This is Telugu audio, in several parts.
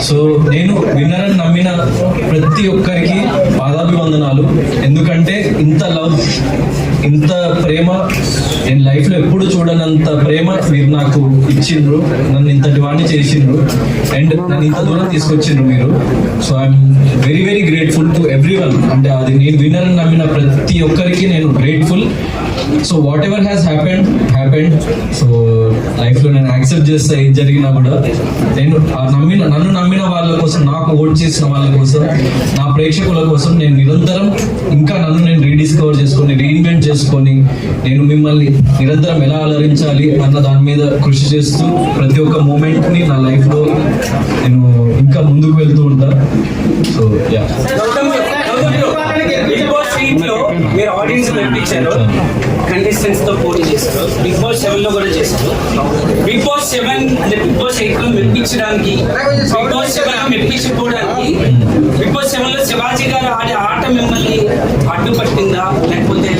సో నేను విన్నర్ అని నమ్మిన ప్రతి ఒక్కరికి పాదాభివందనాలు. ఎందుకంటే ఇంత లవ్ ఇంత ప్రేమ నేను లైఫ్లో ఎప్పుడు చూడనంత ప్రేమ మీరు నాకు ఇచ్చిండ్రు. నన్ను ఇంతటి వాడిని చేసిండ్రు. అండ్ నన్ను ఇంత దూరం తీసుకొచ్చిండ్రు మీరు. So I'm very very grateful to everyone అంటే అది నేను విన్నర్ అని నమ్మిన ప్రతి ఒక్కరికి నేను grateful so whatever has happened happened so లైఫ్లో నేను యాక్సెప్ట్ చేస్తే ఏం జరిగినా కూడా. నేను నమ్మిన నన్ను నమ్మిన వాళ్ళ కోసం నాకు ఓట్ చేసిన వాళ్ళ కోసం నా ప్రేక్షకుల కోసం నేను నిరంతరం ఇంకా నన్ను నేను రీడిస్కవర్ చేసుకొని రీఇన్వెంట్ చేసుకొని నేను మిమ్మల్ని నిరంతరం ఎలా అలరించాలి అన్న దాని మీద కృషి చేస్తూ ప్రతి ఒక్క మూమెంట్ని నా లైఫ్లో నేను ఇంకా ముందుకు వెళ్తూ ఉంటా. సో యా బిగ్ బాస్ ఎయిట్లో మీరు ఆడియన్స్ మెప్పించారు కంటెస్టెంట్స్తో పోటీ చేశారు బిగ్ బాస్ సెవెన్లో కూడా చేశారు బిగ్ బాస్ సెవెన్ అంటే బిగ్ బాస్ ఎయిట్లో మెప్పించడానికి బిగ్ బాస్ సెవెన్లో మెప్పించుకోవడానికి బిగ్ బాస్ సెవెన్లో శివాజీ గారు ఆడే ఆట మిమ్మల్ని అడ్డుపట్టిందా? లేకపోతే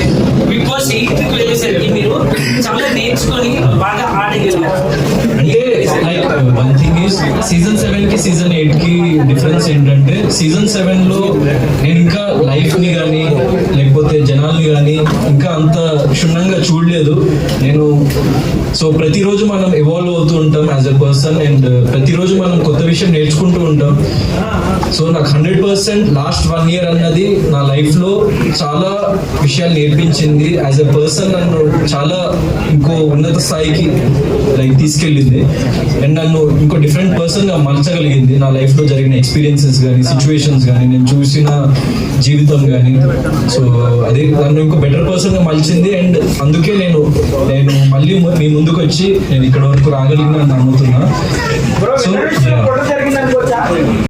బిగ్ వెళ్ళేసరికి మీరు చాలా నేర్చుకొని బాగా ఆడగలిగారు. Like one thing is season సెవెన్కి సీజన్ ఎయిట్కి డిఫరెన్స్ ఏంటంటే సీజన్ సెవెన్లో నేను ఇంకా లైఫ్ని కానీ లేకపోతే జనాల్ని కానీ ఇంకా అంత క్షుణ్ణంగా చూడలేదు. నేను సో ప్రతిరోజు మనం ఎవాల్వ్ అవుతూ ఉంటాం యాజ్ అ పర్సన్ అండ్ ప్రతిరోజు మనం కొత్త విషయం నేర్చుకుంటూ ఉంటాం. సో నాకు hundred percent last one year అన్నది నా లైఫ్లో చాలా విషయాలు నేర్పించింది. యాజ్ ఎ పర్సన్ నన్ను చాలా ఇంకో ఉన్నత స్థాయికి లైక్ తీసుకెళ్ళింది. అండ్ నన్ను ఇంకో డిఫరెంట్ పర్సన్గా మలచగలిగింది నా లైఫ్లో జరిగిన ఎక్స్పీరియన్సెస్ కానీ సిచ్యువేషన్స్ కానీ నేను చూసిన జీవితం కానీ సో అదే నన్ను ఇంకో బెటర్ పర్సన్గా మలిచింది అండ్ అందుకే నేను నేను మళ్ళీ ము- మీ ముందుకు వచ్చి నేను ఇక్కడ వరకు రాగలిగిన నమ్ముతున్నా. సో